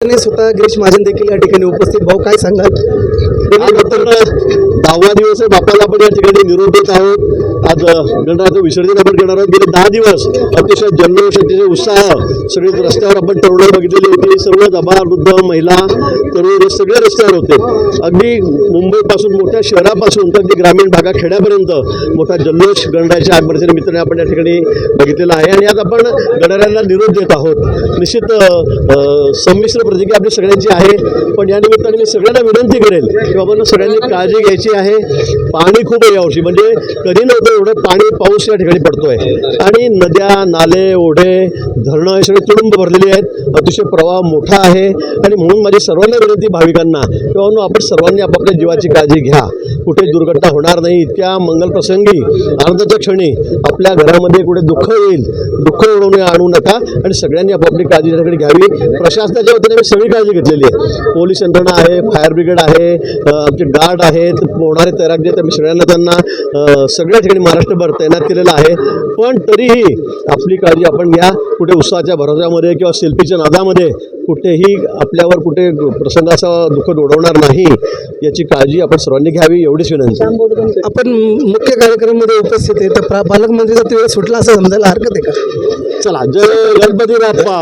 स्वतः गिरीश महाजन देखील या ठिकाणी उपस्थित. भाऊ काय सांगाल? दहावा दिवस आहे. बापाला आपण या ठिकाणी निरोप देत आहोत. आज गणराचं गणरायाचं विसर्जन आपण करणार आहोत. गेले दहा दिवस अतिशय जल्लोष अतिशय उत्साह सगळे रस्त्यावर आपण तरुण बघितलेली होती. सर्व जमा वृद्ध महिला तरुण सगळ्या सगळे रस्त्यावर होते. अगदी मुंबईपासून मोठ्या शहरापासून तर अगदी ग्रामीण भागा खेड्यापर्यंत मोठा जल्लोष गणरायाच्या आगमनाच्या निमित्ताने आपण या ठिकाणी बघितलेला आहे. आणि आज आपण गणरायांना निरोप देत आहोत. निश्चित संमिश्र प्रतिक्रिया आपली सगळ्यांची आहे. पण या निमित्ताने मी सगळ्यांना विनंती करेल बाबांना सगळ्यांनी काळजी घ्यायची आहे. पाणी खूप आहे यावर्षी म्हणजे कधी नव्हतं एवढं पाणी पाऊस या ठिकाणी पडतोय. आणि नद्या नाले ओढे धरणं हे सगळे तुडुंब भरलेली आहेत. अतिशय प्रवाह मोठा आहे. आणि म्हणून माझी सर्वांना विनंती भाविकांना की बाबांनो आपण सर्वांनी आपापल्या जीवाची काळजी घ्या. कुठे दुर्घटना होणार नाही. इतक्या मंगल प्रसंगी आनंदाच्या क्षणी आपल्या घरामध्ये कुठे दुःख येईल दुःख ओढवणे आणू नका. आणि सगळ्यांनी आपापली काळजी त्या घ्यावी. प्रशासनाच्या वतीने मी सगळी काळजी घेतलेली आहे. पोलीस यंत्रणा आहे फायर ब्रिगेड आहे आमचे गार्ड आहेत पोहणारे तैराक जे आम्ही सगळ्यांना त्यांना सगळ्या ठिकाणी महाराष्ट्रभर तैनात केलेलं आहे. पण तरीही आपली काळजी आपण घ्या. कुठे उत्साहाच्या भरोश्यामध्ये किंवा सेल्फीच्या नादामध्ये कुठेही आपल्यावर कुठे प्रसंगाचा दुःख ओढवणार नाही याची काळजी आपण सर्वांनी घ्यावी एवढीच विनंती. आपण मुख्य कार्यक्रमामध्ये उपस्थित आहे तर पालकमंत्रीचा वेळ सुटला असं समजायला हरकत आहे का? चला जय गणपती बाप्पा.